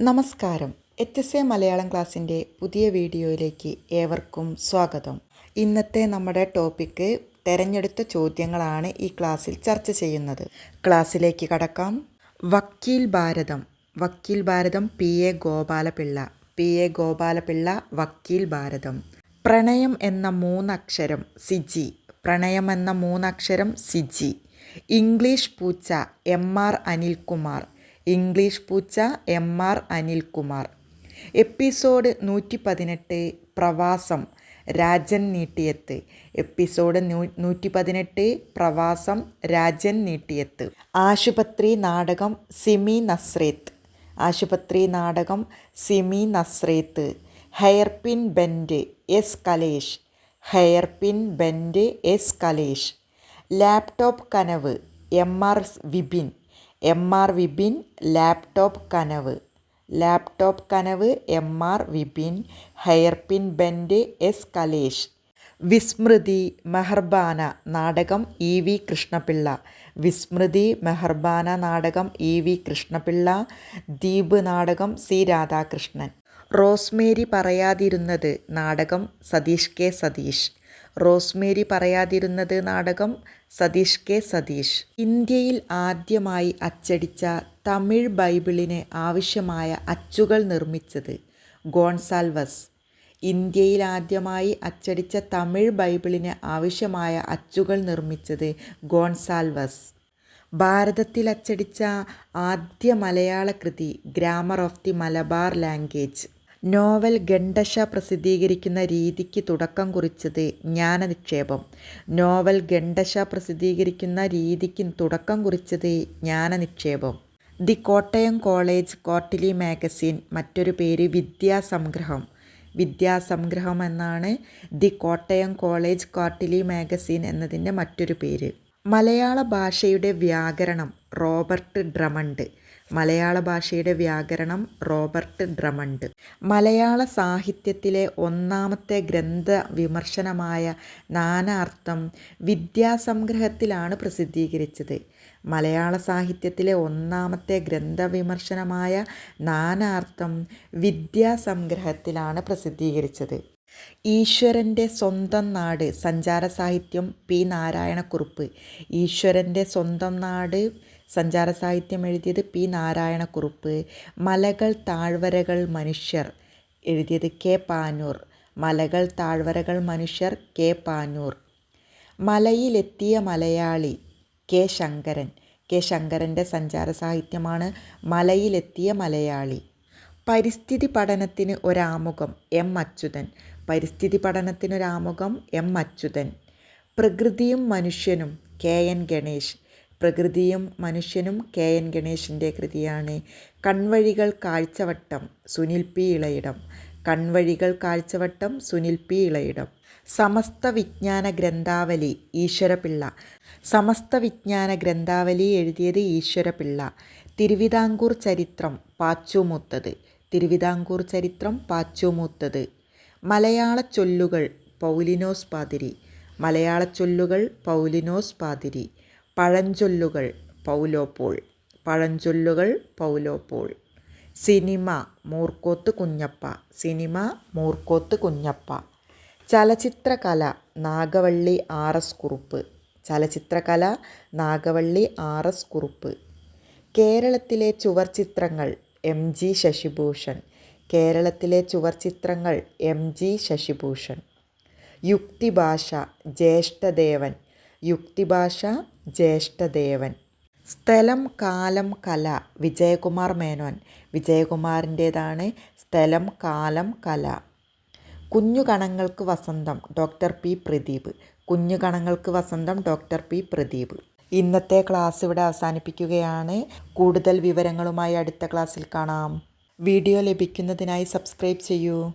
നമസ്കാരം. H S A Malayalam ക്ലാസ്സിന്റെ പുതിയ വീഡിയോയിലേക്ക് ഏവർക്കും സ്വാഗതം. ഇന്നത്തെ നമ്മുടെ ടോപ്പിക്ക് തെരഞ്ഞെടുത്ത ചോദ്യങ്ങളാണ് ഈ ക്ലാസ്സിൽ ചർച്ച ചെയ്യുന്നത്. ക്ലാസ്സിലേക്ക് കടക്കാം. വക്കീൽ ഭാരതം. വക്കീൽ ഭാരതം P. A. Gopalapillai. P. A. Gopalapillai വക്കീൽ ഭാരതം. പ്രണയം എന്ന മൂന്നക്ഷരം സിജി. പ്രണയം എന്ന മൂന്നക്ഷരം സിജി. ഇംഗ്ലീഷ് പൂച്ച എം ആർ അനിൽകുമാർ. ഇംഗ്ലീഷ് പൂച്ച എം ആർ അനിൽകുമാർ. എപ്പിസോഡ് നൂറ്റി പതിനെട്ട് പ്രവാസം രാജൻ നീട്ടിയത്ത്. എപ്പിസോഡ് നൂറ്റി പതിനെട്ട് പ്രവാസം രാജൻ നീട്ടിയത്ത്. ആശുപത്രി നാടകം സിമി നസ്രേത്ത്. ആശുപത്രി നാടകം Simi Nazareth. Hairpin bend S Kalesh. Hairpin bend S Kalesh. Laptop Kanavu M R Vipin. M R Vipin laptop Kanavu. Laptop Kanavu M R Vipin hairpin bend S Kalesh. വിസ്മൃതി മെഹർബാന നാടകം ഇ വി കൃഷ്ണപിള്ള. വിസ്മൃതി മെഹർബാന നാടകം ഇ വി കൃഷ്ണപിള്ള. ദ്വീപ് നാടകം സി രാധാകൃഷ്ണൻ. റോസ്മേരി പറയാതിരുന്നത് നാടകം Satheesh K Satheesh. Rosemary പറയാതിരുന്നത് നാടകം Satheesh K Satheesh. ഇന്ത്യയിൽ ആദ്യമായി അച്ചടിച്ച തമിഴ് ബൈബിളിന് ആവശ്യമായ അച്ചുകൾ നിർമ്മിച്ചത് ഗോൺസാൽവസ്. ഇന്ത്യയിൽ ആദ്യമായി അച്ചടിച്ച തമിഴ് ബൈബിളിന് ആവശ്യമായ അച്ചുകൾ നിർമ്മിച്ചത് ഗോൺസാൽവസ്. ഭാരതത്തിൽ അച്ചടിച്ച ആദ്യ മലയാള കൃതി grammar of the Malabar language. Novel ഗണ്ഡശ പ്രസിദ്ധീകരിക്കുന്ന രീതിക്ക് തുടക്കം കുറിച്ചത് ജ്ഞാനനിക്ഷേപം. നോവൽ ഗണ്ഡശ പ്രസിദ്ധീകരിക്കുന്ന രീതിക്ക് തുടക്കം കുറിച്ചത് ജ്ഞാനനിക്ഷേപം. The Kottayam college quarterly magazine മറ്റൊരു പേര് വിദ്യാസംഗ്രഹം. വിദ്യാസംഗ്രഹം എന്നാണ് the Kottayam college quarterly magazine എന്നതിന്റെ മറ്റൊരു പേര്. മലയാള ഭാഷയുടെ വ്യാകരണം റോബർട്ട് ഡ്രമണ്ട്. മലയാള ഭാഷയുടെ വ്യാകരണം റോബർട്ട് ഡ്രമണ്ട് മലയാള സാഹിത്യത്തിലെ ഒന്നാമത്തെ ഗ്രന്ഥ വിമർശനമായ നാനാർത്ഥം വിദ്യാസംഗ്രഹത്തിലാണ് പ്രസിദ്ധീകരിച്ചത്. മലയാള സാഹിത്യത്തിലെ ഒന്നാമത്തെ ഗ്രന്ഥ വിമർശനമായ നാനാർത്ഥം വിദ്യാസംഗ്രഹത്തിലാണ് പ്രസിദ്ധീകരിച്ചത്. ഈശ്വരന്റെ സ്വന്തം നാട് സഞ്ചാര സാഹിത്യം പി നാരായണക്കുറുപ്പ്. ഈശ്വരന്റെ സ്വന്തം നാട് സഞ്ചാര സാഹിത്യം എഴുതിയത് പി നാരായണക്കുറുപ്പ് മലകൾ താഴ്വരകൾ മനുഷ്യർ എഴുതിയത് കെ പാനൂർ മലകൾ താഴ്വരകൾ മനുഷ്യർ കെ പാനൂർ. മലയിലെത്തിയ മലയാളി കെ ശങ്കരൻ. കെ ശങ്കരന്റെ സഞ്ചാര സാഹിത്യമാണ് മലയിലെത്തിയ മലയാളി. പരിസ്ഥിതി പഠനത്തിന് ഒരാമുഖം എം അച്യുതൻ. പരിസ്ഥിതി പഠനത്തിനൊരാമുഖം എം അച്യുതൻ. പ്രകൃതിയും മനുഷ്യനും കെ എൻ ഗണേഷ് പ്രകൃതിയും മനുഷ്യനും കെ. എൻ. ഗണേഷിന്റെ കൃതിയാണ് കൺവഴികൾ കാഴ്ചവട്ടം സുനിൽ പി. ഇളയിടം. കൺവഴികൾ കാഴ്ചവട്ടം സുനിൽ പി. ഇളയിടം. സമസ്ത വിജ്ഞാന ഗ്രന്ഥാവലി ഈശ്വരപിള്ള. സമസ്ത വിജ്ഞാന ഗ്രന്ഥാവലി എഴുതിയത് ഈശ്വരപിള്ള. തിരുവിതാംകൂർ ചരിത്രം പാച്ചുമൂത്തത്. തിരുവിതാംകൂർ ചരിത്രം പാച്ചുമൂത്തത്. മലയാള ചൊല്ലുകൾ പൗലിനോസ് പാതിരി. മലയാള ചൊല്ലുകൾ പൗലിനോസ് പാതിരി. പഴഞ്ചൊല്ലുകൾ പൗലോപ്പോൾ പഴഞ്ചൊല്ലുകൾ പൗലോപ്പോൾ സിനിമ മൂർക്കോത്ത് കുഞ്ഞപ്പ സിനിമ മൂർക്കോത്ത് കുഞ്ഞപ്പ. ചലച്ചിത്രകല നാഗവള്ളി ആർ എസ് കുറുപ്പ്. ചലച്ചിത്രകല നാഗവള്ളി ആർ എസ് കുറുപ്പ്. കേരളത്തിലെ ചുവർ ചിത്രങ്ങൾ എം ജി ശശിഭൂഷൺ. കേരളത്തിലെ ചുവർ ചിത്രങ്ങൾ എം ജി ശശിഭൂഷൺ. യുക്തിഭാഷ ജ്യേഷ്ഠദേവൻ. യുക്തിഭാഷ ജ്യേഷ്ഠദേവൻ. സ്ഥലം കാലം കല. വിജയകുമാർ മേനോൻ. വിജയകുമാറിന്റേതാണ് സ്ഥലം കാലം കല. കുഞ്ഞുകണങ്ങൾക്ക് വസന്തം. Doctor P Pradeep. കുഞ്ഞുകണങ്ങൾക്ക് വസന്തം ഡോക്ടർ പി പ്രദീപ്. ഇന്നത്തെ ക്ലാസ് ഇവിടെ അവസാനിപ്പിക്കുകയാണ്. കൂടുതൽ വിവരങ്ങളുമായി അടുത്ത ക്ലാസ്സിൽ കാണാം. വീഡിയോ ലഭിക്കുന്നതിനായി സബ്സ്ക്രൈബ് ചെയ്യൂ.